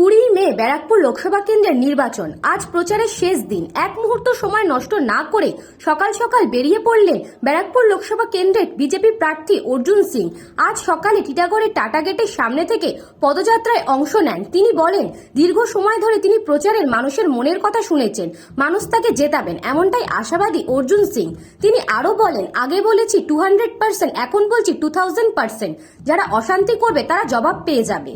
কুড়ি মে ব্যারাকপুর লোকসভা কেন্দ্রের নির্বাচন। আজ প্রচারের শেষ দিন। এক মুহূর্ত সময় নষ্ট না করে সকাল সকাল বেরিয়ে পড়লেন ব্যারাকপুর লোকসভা কেন্দ্রের বিজেপি প্রার্থী অর্জুন সিং। আজ সকালে টিটাগড়ের টাটা গেটের সামনে থেকে পদযাত্রায় অংশ নেন। তিনি বলেন, দীর্ঘ সময় ধরে তিনি প্রচারের মানুষের মনের কথা শুনেছেন। মানুষ তাকে জেতাবেন, এমনটাই আশাবাদী অর্জুন সিং। তিনি আরও বলেন, আগে বলেছি টু হান্ড্রেড পার্সেন্ট, এখন বলছি টু থাউজেন্ড পার্সেন্ট। যারা অশান্তি করবে তারা জবাব পেয়ে যাবে।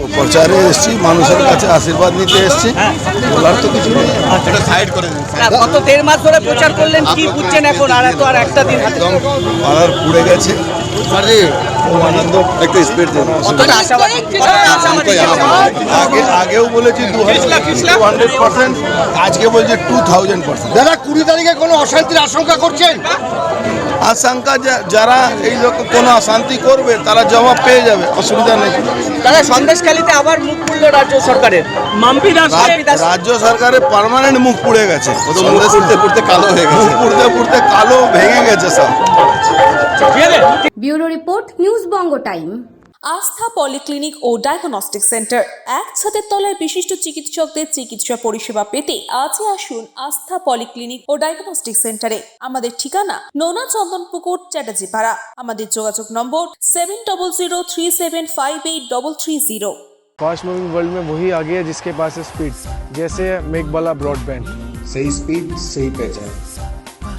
ও প্রচারে এসছি মানুষের কাছে আশীর্বাদ নিতে এসছি। বলার তো কিছু নেই। সাইড করে গত দেড় মাস ধরে প্রচার করলেন কি বুঝছেন এখন? আর এত আর একটা দিন হাতে একদম পাড়ার পুড়ে গেছে। একটু স্পিড দিন আগে আগেও বলেছি দু হান্ড্রেড পার্সেন্ট আজকে বলছি টু থাউজেন্ড পার্সেন্ট দাদা কুড়ি তারিখে কোনো অশান্তির আশঙ্কা করছেন? আশঙ্কা যারা এই কোনো অশান্তি করবে তারা জবাব পেয়ে যাবে অসুবিধা নেই। তারা সন্দেশখালীতে আবার মুখ খুলল রাজ্য সরকারের। মাম্পি দাস রাজ্য সরকারের পার্মানেন্ট মুখ পুড়ে গেছে। সন্দেশ পুড়তে পুড়তে কালো হয়ে গেছে। পুড়তে পুড়তে কালো ভেঙে গেছে সব। bureau report news Banga time Astha polyclinic ও ডায়াগনস্টিক সেন্টার এক ছাদের তলায় বিশিষ্ট চিকিৎসকদের চিকিৎসা পরিষেবা পেতে আজই আসুন আস্থা পলিক্লিনিক ও ডায়াগনস্টিক সেন্টারে আমাদের ঠিকানা নোনা চন্দনপুকুর চ্যাটার্জিপাড়া আমাদের যোগাযোগ number seven double zero three seven five eight double three zero fast moving world में वही आगे है जिसके पास है स्पीड जैसे मेक वाला ब्रॉडबैंड सही स्पीड सही पहचान